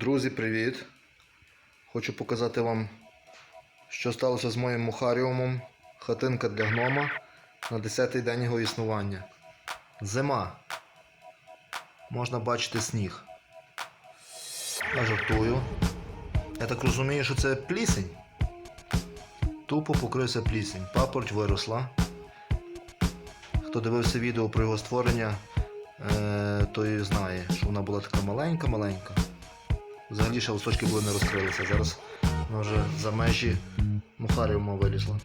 Друзі, привіт! Хочу показати вам, що сталося з моїм мухаріумом. Хатинка для гнома на 10-й день його існування. Зима. Можна бачити сніг. Я жартую. Я так розумію, що це плісень. Тупо покрився плісень. Папороть виросла. Хто дивився відео про його створення, е, той знає, що вона була така маленька-маленька. Взагалі ще листочки були не розкрилися. Зараз вона вже за межі мухаріума вилізла.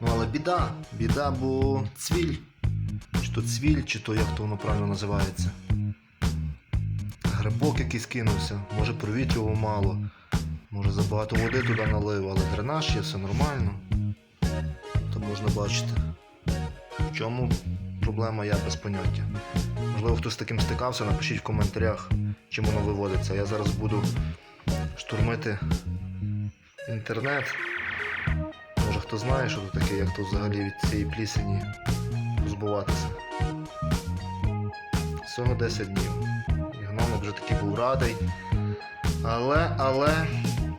Ну але біда, біда, бо цвіль. Чи то цвіль, чи то як то воно правильно називається. Грибок якийсь кинувся, може провітрював мало, може забагато води туди налив, але дренаж є, все нормально. То можна бачити. В чому проблема, я без поняття. Можливо, хтось з таким стикався, напишіть в коментарях, чим воно виводиться. Я зараз буду штурмити інтернет. Може хто знає, що тут таке, як тут взагалі від цієї плісені позбуватися. Всього 10 днів. І гномик вже такий був радий. Але, але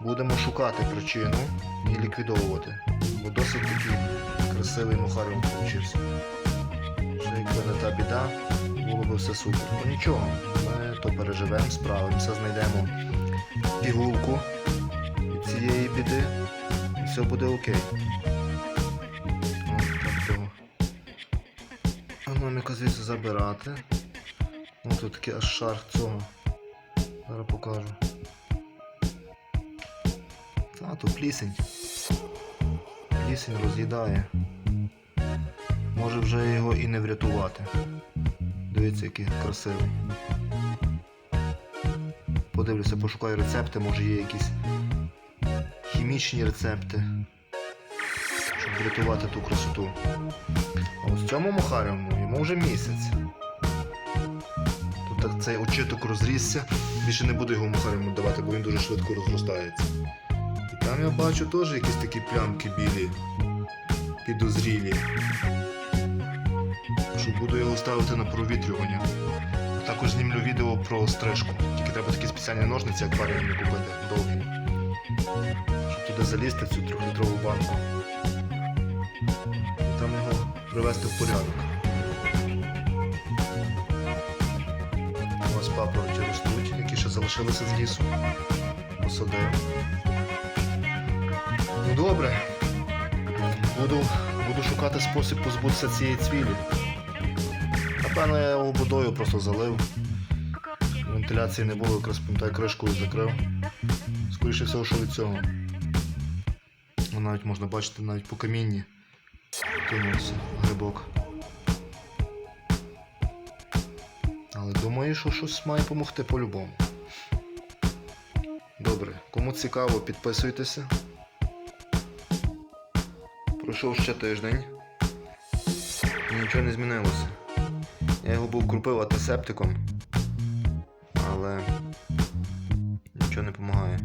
будемо шукати причину і ліквідовувати. Бо досить такий красивий мухаріум получився. Що якби не та біда, було б все супер. Ну нічого, ми то переживемо, справимося, знайдемо пігулку від цієї біди, і все буде окей. Гноміка звідси забирати. Ось тут такий аж шар цього. Зараз покажу. Та, то плісень. Плісень роз'їдає. Може вже його і не врятувати. Дивіться, який красивий. Подивлюся, пошукаю рецепти, може є якісь хімічні рецепти, щоб врятувати ту красоту. А ось цьому мухаріуму йому вже місяць. Тут так цей очиток розрісся. Більше не буду його мухаріуму давати, бо він дуже швидко розростається. І там я бачу теж якісь такі плямки білі, підозрілі. Що буду його ставити на провітрювання. Також знімлю відео про стрижку. Тільки треба такі спеціальні ножниці акваріумні купити довгі. Щоб туди залізти в цю трьохлітрову банку. Там його привести в порядок. Ось папороті ростуть, які ще залишилися з лісу. Посадив. Ну добре. Буду, буду шукати спосіб позбутися цієї цвілі. Напевно, я його водою просто залив. Вентиляції не було, якраз пам'ятаю, кришкою закрив. Скоріше всього, що від цього. Ну, Навіть можна бачити навіть по камінні. Кинувся грибок. Але думаю, що щось має допомогти по-любому. Добре, кому цікаво, підписуйтеся. Пройшов ще тиждень. І нічого не змінилося. Я його був крупив антисептиком, але нічого не допомагає.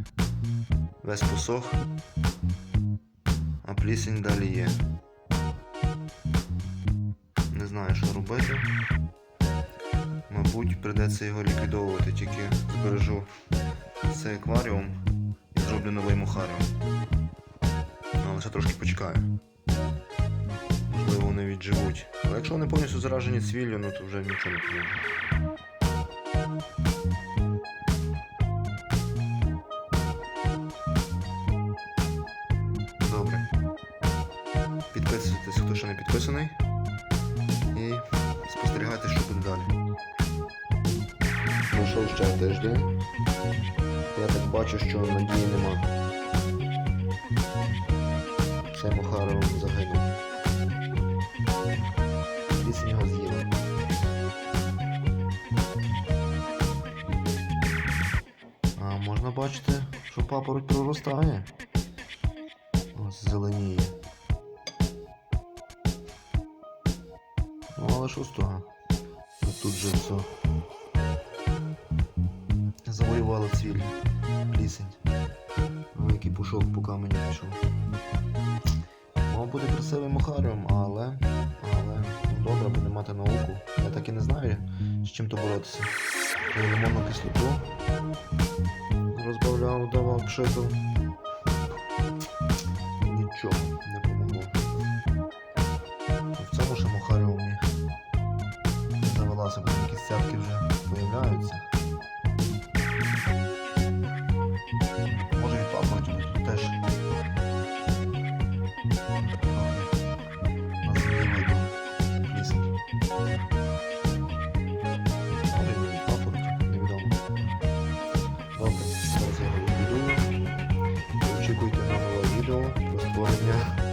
Весь посох, а плісень далі є. Не знаю, що робити. Мабуть, придеться його ліквідовувати, тільки збережу цей акваріум і зроблю новий мухаріум. Ну, але ще трошки почекаю. Можливо, вони якщо вони повністю заражені цвіллю, ну то вже нічого не поможе. Добре. Підписуйтесь, хто ще не підписаний. І спостерігайте, що буде далі. Пройшов ще тиждень. Я так бачу, що надії нема. Це Мохаров загинув. Можна бачити, що папороть проростає. Ось зеленіє. Ну, але що з того? Ну, Тут же все. Завоювала цвіль. Плісень. Великий пушок по камені пішов. Мав бути красивий мухаріум, але. Але. Ну добре, немає. мати науку. Я так і не знаю, з чим то боротися. Лимонну кислоту гуляв, давав, пшикав. Нічого не помогло. В цьому шамохарі у мені завелася мені кістятки вже. Yeah.